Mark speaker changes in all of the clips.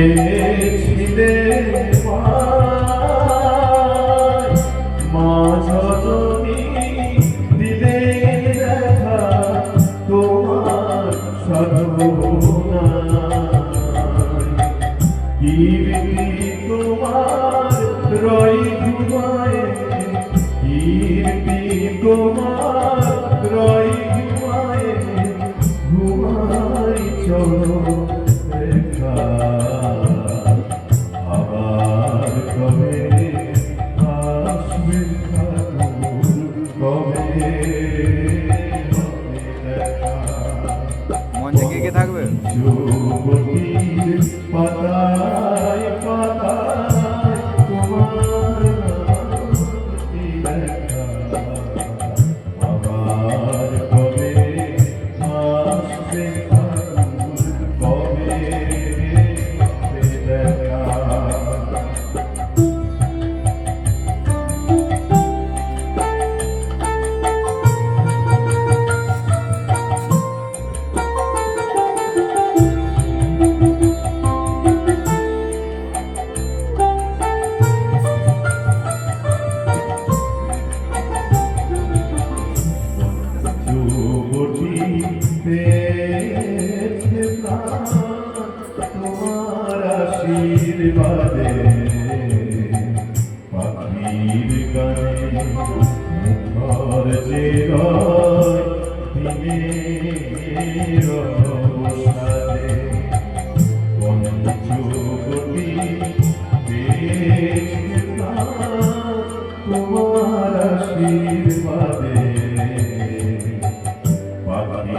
Speaker 1: পেয়েছিলে মা জননী দিলে দেখা তোমার সাধনায়। কীর্তি তোমার রই ঘুমায় কীর্তি তোমার
Speaker 2: মঞ্চে কে কে থাকবে
Speaker 1: যুবতীর তোমার আশীর্বাদে পাখির গানে মুখর যে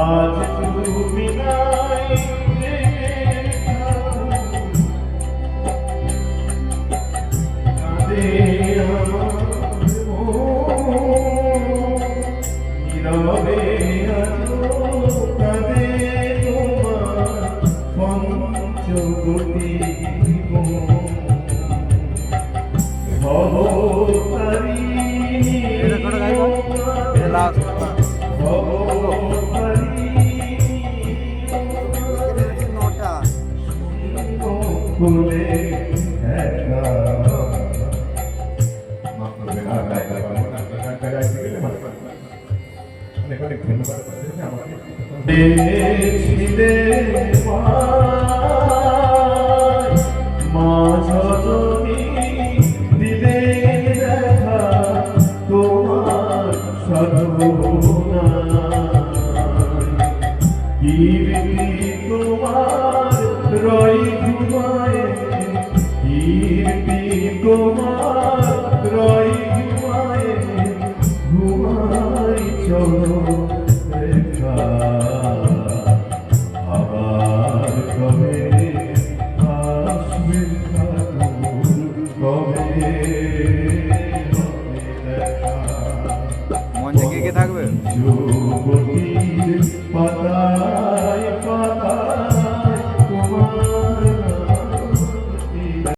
Speaker 1: আজ তুমি নাই। নীরবে কাঁদে তোমার পঞ্চবটি মন। আজ ফুলে একা। দেখছিলে মায়, কীর্তি তোমার রই ঘুমাই চলো রেখা। আবার কবে আসবে কবে
Speaker 2: মঞ্চে কে কে থাকবে?
Speaker 1: যুবতীর